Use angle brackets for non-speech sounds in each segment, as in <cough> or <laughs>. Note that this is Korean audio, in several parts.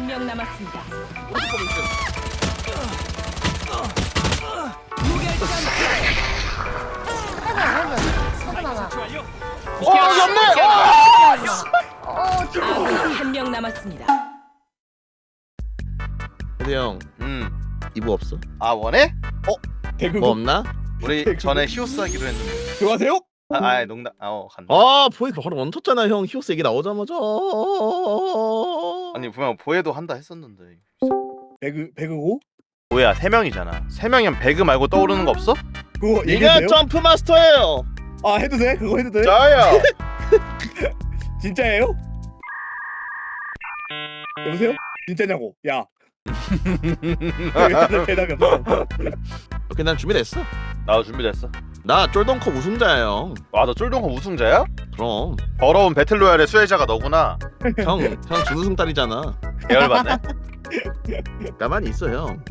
한 명 남았습니다. 하나. 어. 어, 한명 남았습니다. 형 음. 이브 없어? 아 원해? 배그 뭐 없나? 우리 전에 히오스 하기로 했는데. 좋아하세요? 아, 아 농담. 아어 간다. 아 보이 바로 원쳤잖아 형 히오스 얘기 나오자마자 아니 분명 보혜도 한다 했었는데. 배그 배그고? 뭐야 세 명이잖아. 세 명이면 배그 말고 떠오르는 거 없어? 그거 얘기해도 돼요? 점프 마스터예요 아 해도 돼? 그거 해도 돼? 저요. <laughs> 진짜예요? 여보세요? 진짜냐고? 야. <laughs> 왜 대답이 없어? 오케이 난 준비됐어 나도 준비됐어. 나 쫄동컵 우승자야 와너 쫄동컵 우승자야? 그럼 더러운 배틀로얄의 수혜자가 너구나. 형형 준우승 딸이잖아 계열받네. 가만히 있어 형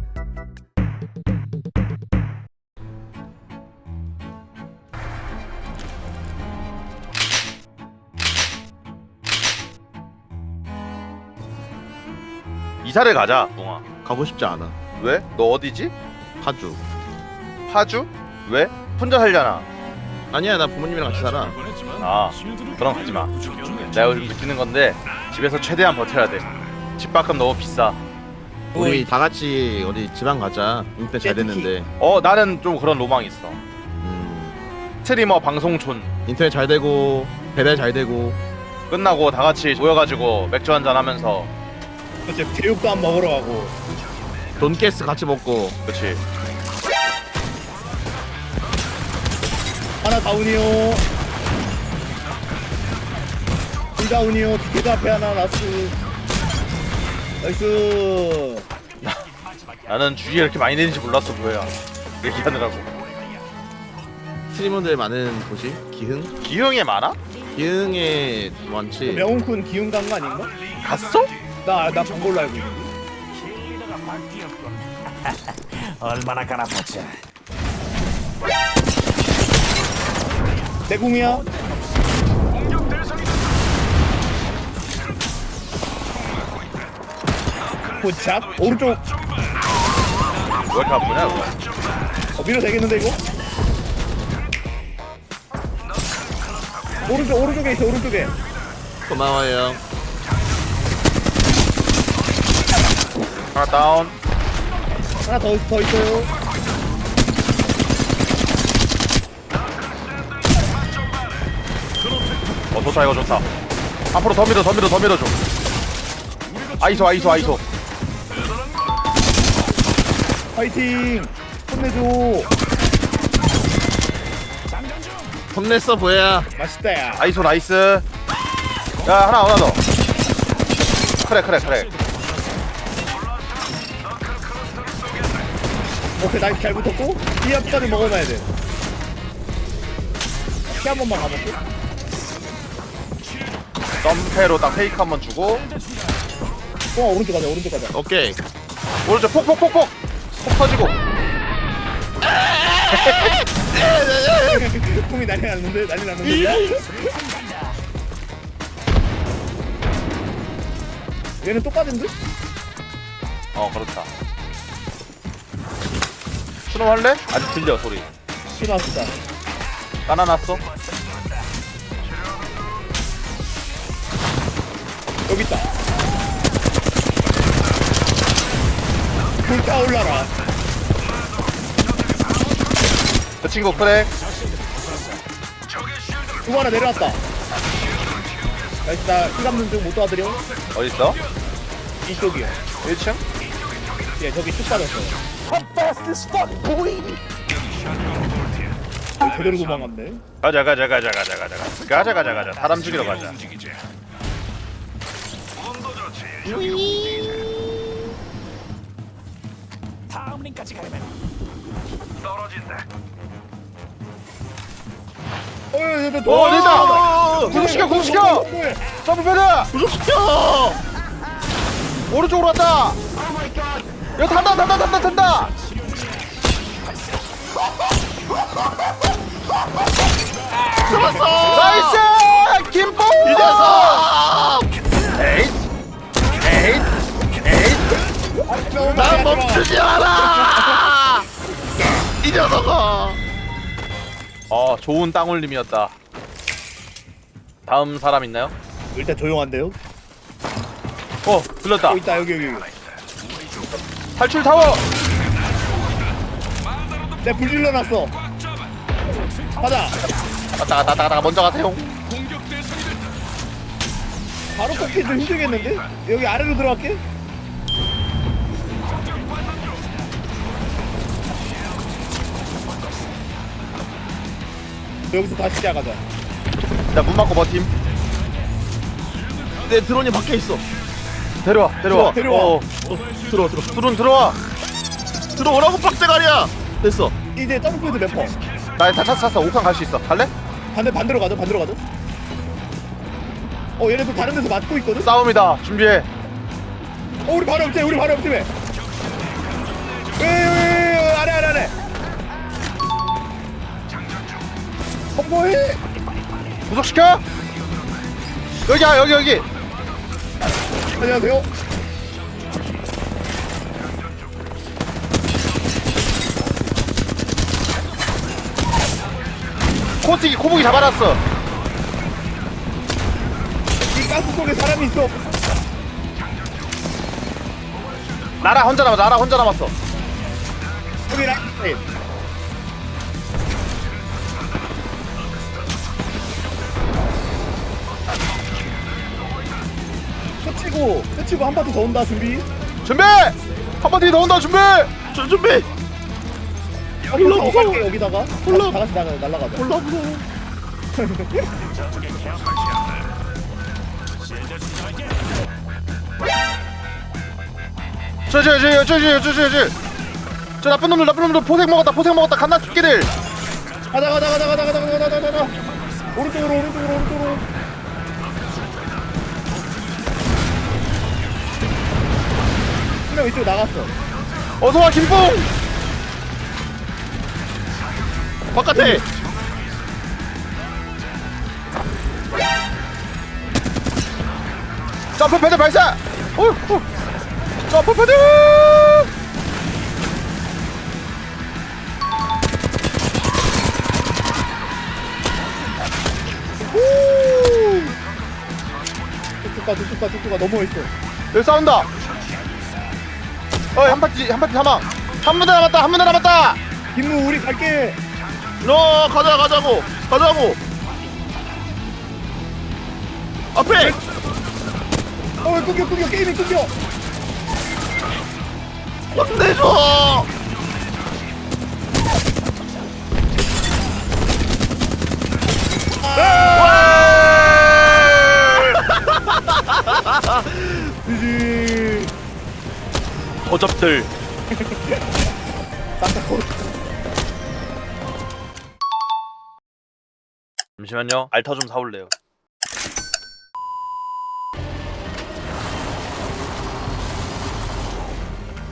이사를 가자, 동아. 가고 싶지 않아 왜? 너 어디지? 파주 파주? 왜? 혼자 살잖아. 아니야 나 부모님이랑 같이 살아 아, 그럼 가지 마. 내가 요즘 느끼는 건데 집에서 최대한 버텨야 돼. 집 밖은 너무 비싸. 우리 다 같이 어디 지방 가자 인터넷 잘 됐는데 어, 나는 좀 그런 로망이 있어. 음, 스트리머 방송촌 인터넷 잘 되고 배달 잘 되고 끝나고 다 같이 모여가지고 맥주 한잔 하면서 안 먹으러 가고. 돈가스 같이 먹고 그렇지. 하나 다운이요. 둘 다운이요. 디케드 앞에 하나 나스. 나이스. 나는 주위에 이렇게 많이 내는지 몰랐어 뭐야. 얘기하느라고. 스트리머들 많은 도시 기흥 기흥에 많아? 기흥에 많지 명훈쿤 기운 간거 아닌가? 갔어? 나나 본걸로 알고 있는데. 얼마나 갈아탔지? 내 궁이야. 포착 오른쪽 왜 이렇게 아프냐? 그거? 어, 밀어 되겠는데 이거? 오른쪽 오른쪽에 있어 오른쪽에 고마워요 하나 다운. 하나 더, 더 있어요 좋다 이거 좋다. 앞으로 더 밀어 더 밀어 더 밀어줘. 아이소 아이소 아이소. 파이팅 혼내줘 혼냈어 보야 맛있다 야 아이소 나이스. 야 하나 하나 더. 그래 그래 그래. 오케이 나이스 잘 붙었고 피압까지 먹어놔야 돼피 한 번만 가볼게 점페로 딱 페이크 한 번 주고. 또 오른쪽 가자 오른쪽 가자. 오케이. 오른쪽 폭폭폭폭. 폭 터지고. <laughs> 꿈이 난리 났는데 난리 났는데. <laughs> 얘는 똑같은데? 어 그렇다. 수능 할래? 아직 들려 소리. 신화수다. 까나놨어? 여기 있다. 불타 올라라. 그 친구 그래 누구 하나 내려왔다. 나이스 나피 감는 중 못 도와드려. 어딨어? 이쪽이요. 1층? 예 저기 쭉 빠졌어요. 제대로 도망갔네. 가자 가자 가자 가자 가자. 가자 가자 가자. 사람 죽이러 가자 다음 링까지 가려면 어, 얘, 얘, 어, 됐다! 궁시켜! 뭐해? 점프 패드! 구속시켜 오른쪽으로 왔다! 야 탄다 탄다 탄다 탄다! 어 좋은 땅 올림이었다. 다음 사람 있나요? 일단 조용한데요? 어 들렸다. 어 있다. 여기 여기 여기. 탈출 타워! 내가 불 질러놨어. 가자. 갔다 갔다 갔다 갔다. 먼저 가세요. 바로 꺾기 좀 힘들겠는데? 여기 아래로 들어갈게 여기서 다시 시작하자 자문 막고 버팀 내 드론이 밖에 있어. 데려와 데려와 데려와. 어, 어, 들어 들어. 드론 들어와 들어오라고 빡대가리야. 됐어. 이제 점프해도 몇 퍼? 나다 찼어 찼어 옥상 갈수 있어 갈래? 반대 반대로 가자 반대로 가자 어 얘네도 다른 데서 맞고 있거든? 싸움이다 준비해 어 우리 바로 옆집에 우리 바로 옆집에 에에에 아래 아래 아래 선 보해 구속시켜? 여기야 여기 여기. 안녕하세요. 코스기 코북이 잡아놨어. 이 가스 속에 사람이 있어. 나라 혼자 남았어 나라 혼자 남았어. 여기 라인 끝치고 끝치고 한 파트 더 온다 준비. 준비! 한번 뒤에 더 온다 준비! 저 준비. 한번더 갈게 여기다가. 올라. 다 같이 나가 날라가자. 올라 무서워. <laughs> 저저저저저저저저 저 나쁜 놈들 나쁜 놈들 포색 먹었다 포색 먹었다 갓나 죽기들. 가자 가자 가자 가자 가자 가자 가자 가자. 오른쪽으로 오른쪽으로 오른쪽으로 한명 이쪽 나갔어. 어서와 김뽕! 바깥에. 점프 패드 발사! 어, 어. 점프 패드! 뚝뚝가 뚝뚝가 뚝뚝가 넘어있어. 여기 싸운다 어한 파티 한 파티 사망 한 분대 남았다 한 분대 남았다 김무 우리 갈게 너 가자 가자고 가자고. 앞에. 어왜 끊겨 끊겨 게임이 끊겨 혼내줘. 지지 <laughs> 어접들. 잠시만요. 알타 좀 사올래요.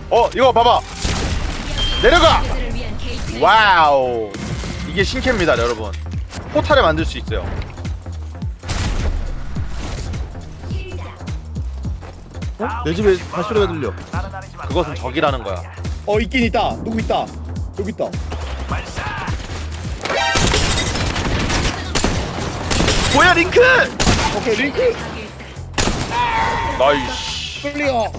어 이거 봐봐. 내려가! 와우. 이게 신캐입니다 여러분. 포탈을 만들 수 있어요 어? 내 집에 발소리가 들려. 그것은 적이라는 거야. 어 있긴 있다. 누구 있다? 여기 있다. 뭐야 링크? 오케이 링크. 나이스. 클리어.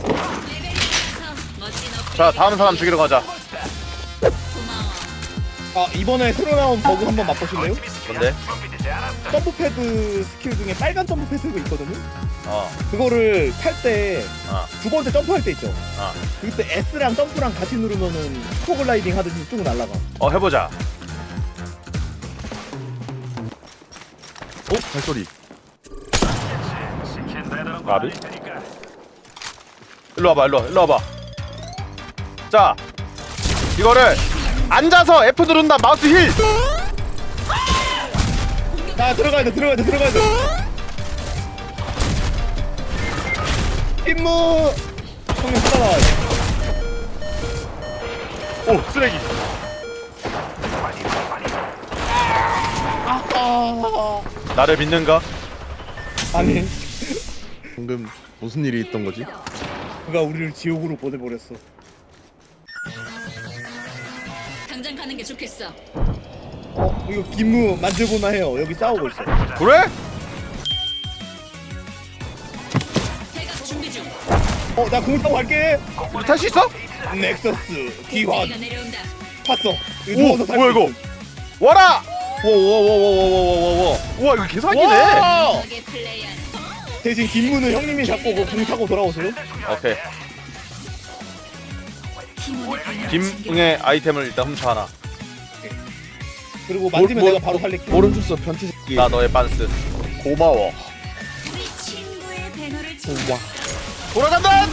자 다음 사람 죽이러 가자 아 이번에 새로 나온 버그 한번 맛보실래요? 뭔데? 점프 패드 스킬 중에 빨간 점프 패드가 있거든요 어, 그거를 탈 때 두 어, 번째 점프할 때 있죠 어. 그때 S랑 점프랑 같이 누르면은 포글라이딩 하듯이 쭉 날아가 어 해보자 어? 발소리. 가비? 일로 와봐 일로 와 일로 와봐 자 이거를 앉아서 F 누른다 마우스 힐. 자 들어가야 돼 들어가야 돼 들어가야 돼. 임무! 형님 돼. 오 쓰레기. 아, 나를 믿는가? 아니. 방금 무슨 일이 있던 거지? 그가 우리를 지옥으로 보내버렸어 가는 게 좋겠어. 어? 이거 김무 만들고나 해요. 여기 싸우고 있어. 그래? 어, 나 공타고 갈게. 우리 탈 수 있어? 넥서스 기환. 이거 오 누워서 탈수 뭐야 이거 있음. 와라 워워워워워워워워 우와 이거 개사기네 와! 대신 김무는 형님이 잡고 그공 타고 돌아오세요. 오케이 김응의 아이템을 일단 훔쳐 하나 그리고 만지면 뭐- 내가 바로 살릴게. 모른 줬어 변태 새끼 나 너의 반스 고마워 와 돌아간다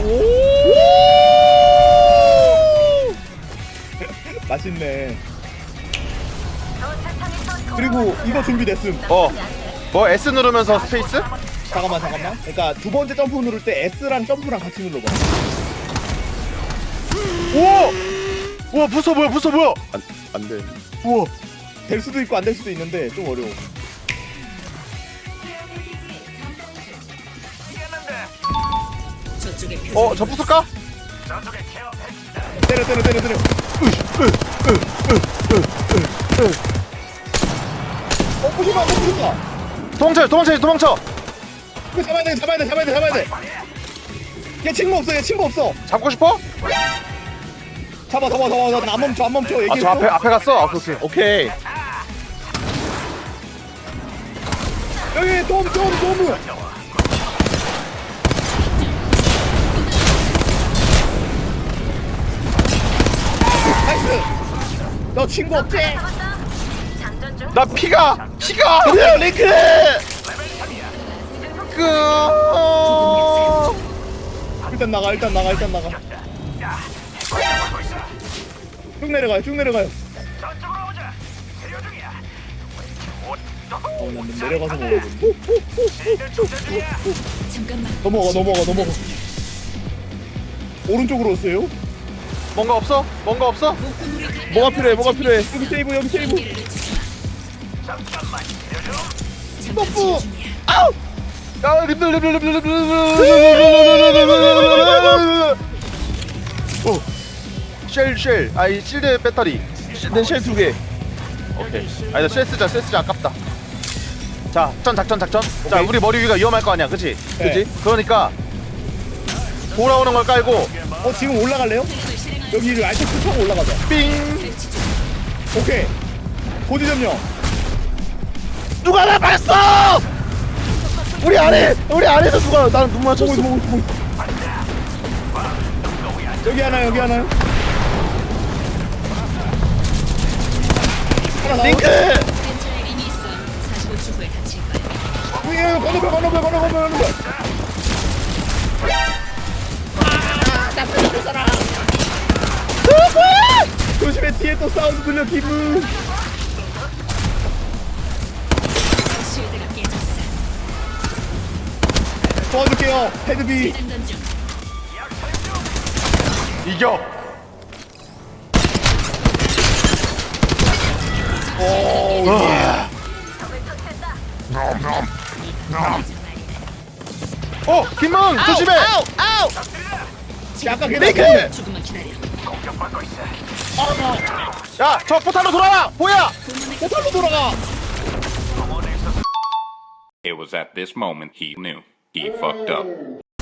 <laughs> 맛있네. <laughs> 그리고 이거 준비됐음. 어 뭐 S 누르면서 스페이스? 잠깐만 잠깐만. 그러니까 두 번째 점프 누를 때 S랑 점프랑 같이 눌러봐. 우와 우와 부숴 보여 부숴 보여 안돼 우와 될 수도 있고 안 될 수도 있는데 좀 어려워. 어저 부술까? 때려 때려 때려 때려. 어 부수마 어 부수마. 도망쳐 도망쳐 도망쳐 이거 잡아야 돼 잡아야 돼 잡아야 돼 잡아야 돼. 얘 친구 없어 얘 친구 없어. 잡고 싶어? 잡아 잡아 잡아 잡아 안 멈춰 안 멈춰 아 얘기했어. 저 앞에 앞에 갔어? 아 오케이 오케이 여기 돔돔 돔. 나이스. 너 친구 없지? 나 피가 피가 그래요 링크 그 일단 나가 일단 나가 일단 나가. 쭉 내려가요 쭉 내려가요. 어, 난 내려가서 먹어야 넘어가 넘어가 넘어가. 오른쪽으로 오세요. 뭔가 없어? 뭔가 없어? 뭐가 필요해 뭐가 필요해 여기 세이브 여기 세이브. 점프. 야 림들 림들 림들 림들 쉘 쉘 아이 실드 배터리 내쉘 두 개 오케이 아니다 쉘 쓰자 쉘 쓰자 아깝다 자 작전 작전 작전 자 우리 머리 위가 위험할 거 아니야 그치? 그지? 그러니까 돌아오는 걸 깔고 어 지금 올라갈래요? 여기 알트 타고 올라가자. 삥 오케이. 포지점요. 누가 나 봤어 우리 안에 우리 안에서 누가 나는 눈 보고 맞췄어. 여기 하나 여기 하나. 링크 위에 건너편 건너편 건너편 건너편. 조심해 뒤에 또 사운드 들려 기분. 도와줄게요 헤드비. 이겨 어 김망 조심해. 아우 아우. 야, 아까 링크. 야저 포탄으로 돌아와. 보야. 포탈로 돌아가. It was at this moment he knew he fucked up.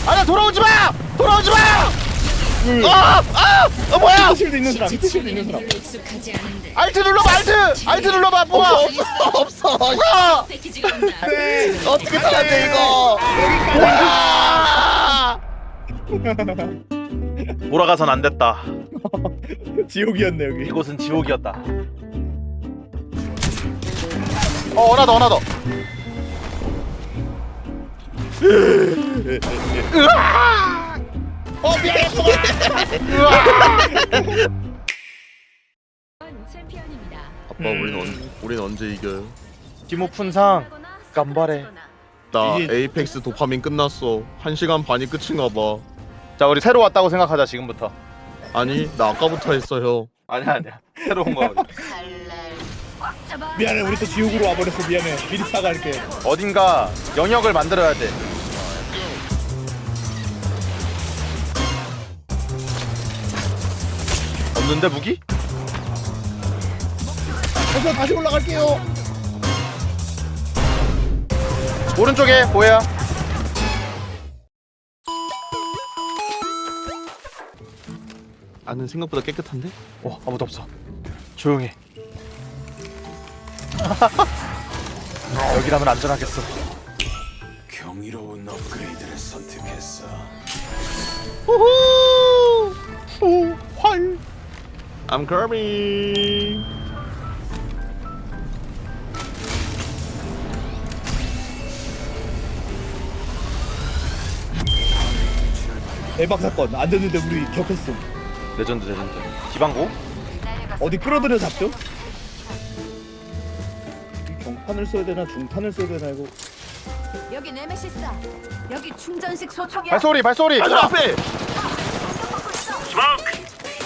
아니야 돌아오지 마! 돌아오지 마 아 아 어, 뭐야? 히트실드 있는 사람 히트실드 있는 사람. 알트 눌러봐 알트! 알트 눌러봐 뭐야 없어 없어 없어. 아! 네. 어떻게 살았대 이거? 와! 돌아가선 안 됐다. 지옥이었네 여기. 이곳은 지옥이었다. 어 하나 더 하나 더. <laughs> 으아! 어 미안해. 아빠 우리는 언제 우리는 언제 이겨요? 김오푼상 깜바레 나 이게- 에이펙스 도파민 끝났어. 한 시간 반이 끝인가 봐. 자 우리 새로 왔다고 생각하자 지금부터. 아니 나 아까부터 했어요. 아니야 아니야. 새로 온 거야 우리. 미안해 우리 또 지옥으로 와버렸어. 미안해. 미리 사갈게. 어딘가 영역을 만들어야 돼 없는데 무기? 그래서 다시 올라갈게요. 오른쪽에 보여요. 안은 생각보다 깨끗한데? 와 아무도 없어. 조용해. <laughs> 여기라면 안전하겠어. 경이로운 업그레이드를 선택했어. 우후! I'm coming! 대박 사건. 안 됐는데 우리 겹쳤어. 레전드 레전드. 기방고? 어디 끌어들여 잡죠? 이 경탄을 써야 되나 중탄을 써야 되나 이거. 여기 네메시스다. 여기 충전식 소총이야. 발소리 발소리. 앞에!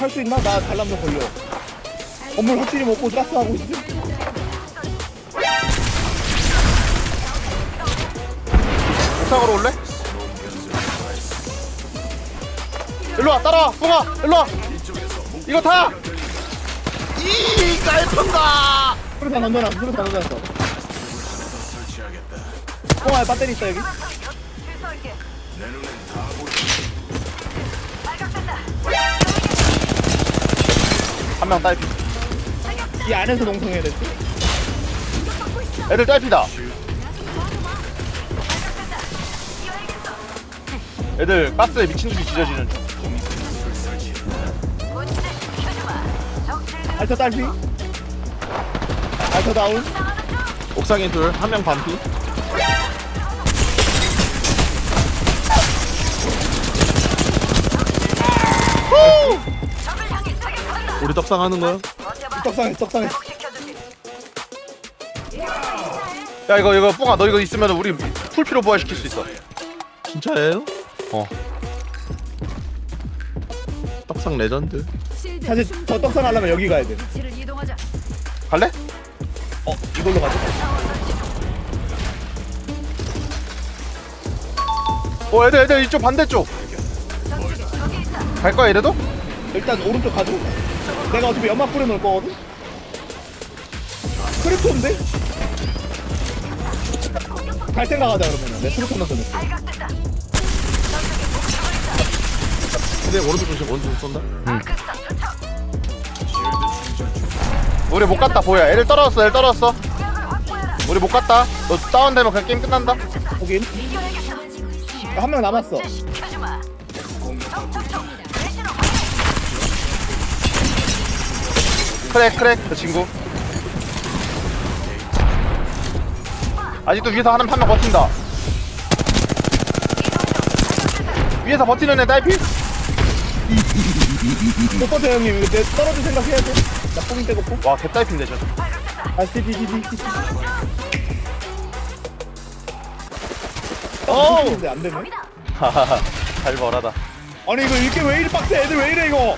할 수 있나? 나 달람도 걸려. 건물 확실히 먹고 가스 하고 있어. 옥상으로 올래? 일로 와 따라와 뿡아 일로 와 이거 타 이 깔픈가! 그래 다 던져놨어. 그래 다 던져놨어. 뽕아 배터리 있다 여기. 한 명 딸피 이 안에서 농성해야 됐어. 애들 딸피다 애들 가스에 미친 듯이 지져지는 중 알터 딸피. 알터 다운. 옥상에 둘, 한 명 반피. 우리 떡상 하는 거야? 떡상했어 떡상했어. 야 이거 이거 뿡아 너 이거 있으면 우리 풀피로 부활시킬 수 있어 진짜예요? 어 떡상 레전드. 사실 저 떡상 하려면 여기 가야 돼. 위치를 이동하자. 갈래? 어 이걸로 가자. 어 애들 애들 이쪽 반대쪽 갈 거야 이래도? 일단 오른쪽 가죠. 내가 어차피 연막 뿌려놓을 거거든. 크립토인데? 갈 생각하자 그러면은 내 크립토 넣어놓을게. 근데 오른쪽 조심, 오른쪽 쏜다? 우리 못 갔다 보여 애들 떨어졌어 애들 떨어졌어 우리 못 갔다 너 다운되면 그냥 게임 끝난다 거긴. 한 명 남았어. 크랙 크랙 그 친구 아직도 위에서 하는 판명 버틴다 위에서 버티는 애 딸피? 못 버텨 형님. 이거 내 떨어질 생각 해야 돼. 나 뽕이 떼고 와 개딸피인데 저 아, 디디디디. 어우. 안 되네. 하하하 잘 벌하다 아니 이거 이렇게 왜 이리 빡세? 애들 왜 이래 이거?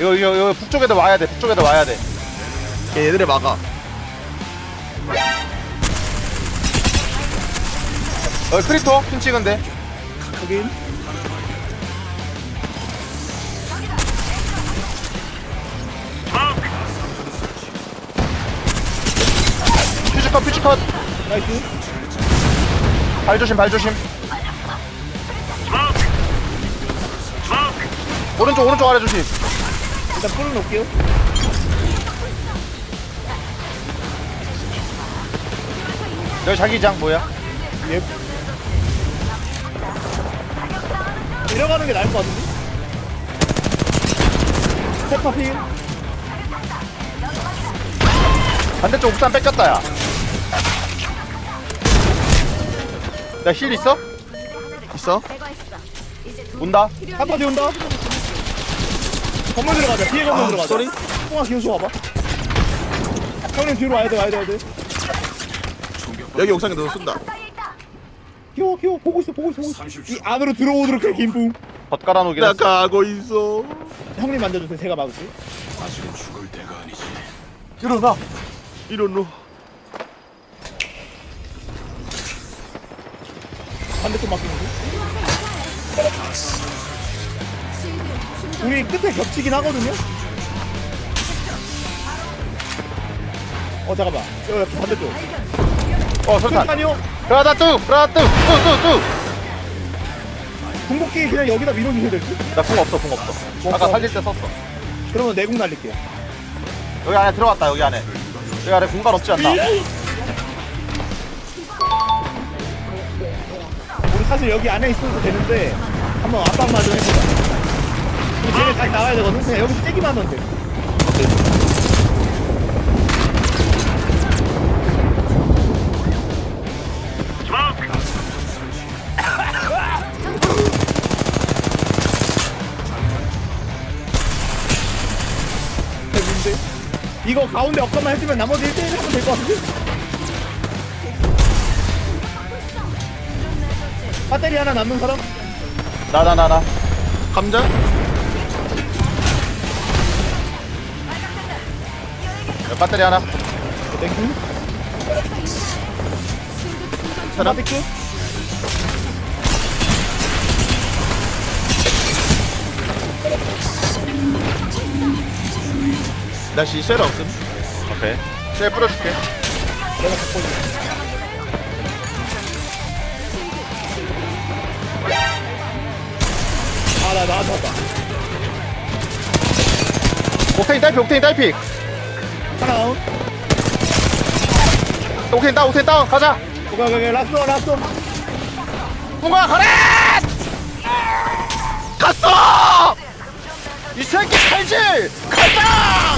이거 이거 이거 북쪽에도 와야 돼 북쪽에도 와야 돼 걔 얘들을 막아. 여기 크리토 핀 찍은데 거긴. 퓨즈컷 퓨즈컷 나이스. 발 조심 발 조심 오른쪽 오른쪽 아래 조심 일단 뿌려놓을게요. 여기 자기장 뭐야? 예. 내려가는 게 나을 것 같은데? 스테파 필. 반대쪽 옥산 뺏겼다 야. 나 힐 있어? 있어? 온다. 한 바디 온다. 건물 들어가자. 뒤에 건물 아, 들어가자. 쏘리? 뽕아 기어서 와봐. 형님 뒤로 와야 돼, 와야 돼, 와야 돼. 여기 옥상에 누가 쏜다. 기어, 기어. 보고 있어, 보고 있어, 보고 있어. 이 안으로 들어오도록 해, 김뿡. 벗 깔아놓긴 나 했어. 가고 있어. 형님 만져주세요. 제가 막을게. 아직은 죽을 때가 아니지. 일어나. 이런 로. 반대쪽 막히는데. 우리 끝에 겹치긴 하거든요. 어 잠깐만. 여 반대쪽. 어 설탕 술탄이요? 그러다 뚝 그러다 뚝 뚝 뚝 뚝 궁극기 그냥 여기다 밀어주면 될 듯? 나궁 없어 궁 없어 아까 없어? 살릴 때 썼어 그러면 내궁 날릴게요. 여기 안에 들어갔다 여기 안에 여기 안에 공간 없지 않나 우리 사실 여기 안에 있어도 되는데 한번 압박만 좀 해보자. 쟤네 다시 나가야 되거든. 그냥 여기서 떼기만 하면 돼. 이거 가운데 없다만 해주면 나머지 1대1 하면 될 것 같은데? 배터리 하나 남는 사람? 나 나 나나 감자? 배터리 하나. 땡큐. 사람 땡큐 다시 쇠라 없음. 오케이. 쇠 뿌려줄게. 내가 갖고 있는 아나 나한테 왔다 옥테인 딸피 옥테인 딸피 하나 나온 옥테인 다운 옥테인 다운 가자. 오케이 오케이 오케이. 라스트 원, 라스트 원. 공간 가래! 갔어! 이 새끼 칼질 가자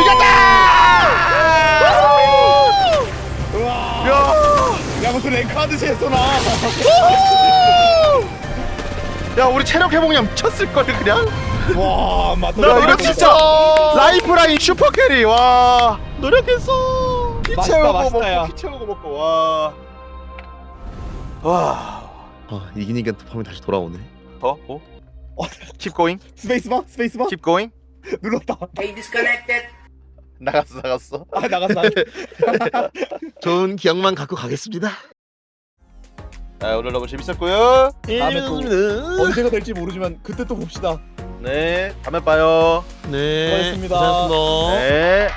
이겼다! 우와! 야, 야 무슨 랭카드 제소나 야 우리 체력 회복량 미쳤을 걸 그냥? 와 맞다. 야 이거 진짜 라이프라인 슈퍼 캐리 와. 노력했어. 피 맛있다, 채우고 맛있다, 야. 먹고 피 채우고 먹고 와. 와. 아 이기니까 폼이 다시 돌아오네. 더? 뭐? <laughs> Keep going, 스페이스바 스페이스바 keep going. 눌렀다. 나갔어, 나갔어. 아 나갔어. <laughs> 좋은 기억만 갖고 가겠습니다 자, 오늘 너무 재밌었고요. 다음에 또 네, 언제가 될지 모르지만 그때 또 봅시다 네, 다음에 봐요. 네 수고하셨습니다. 고생하셨습니다 네.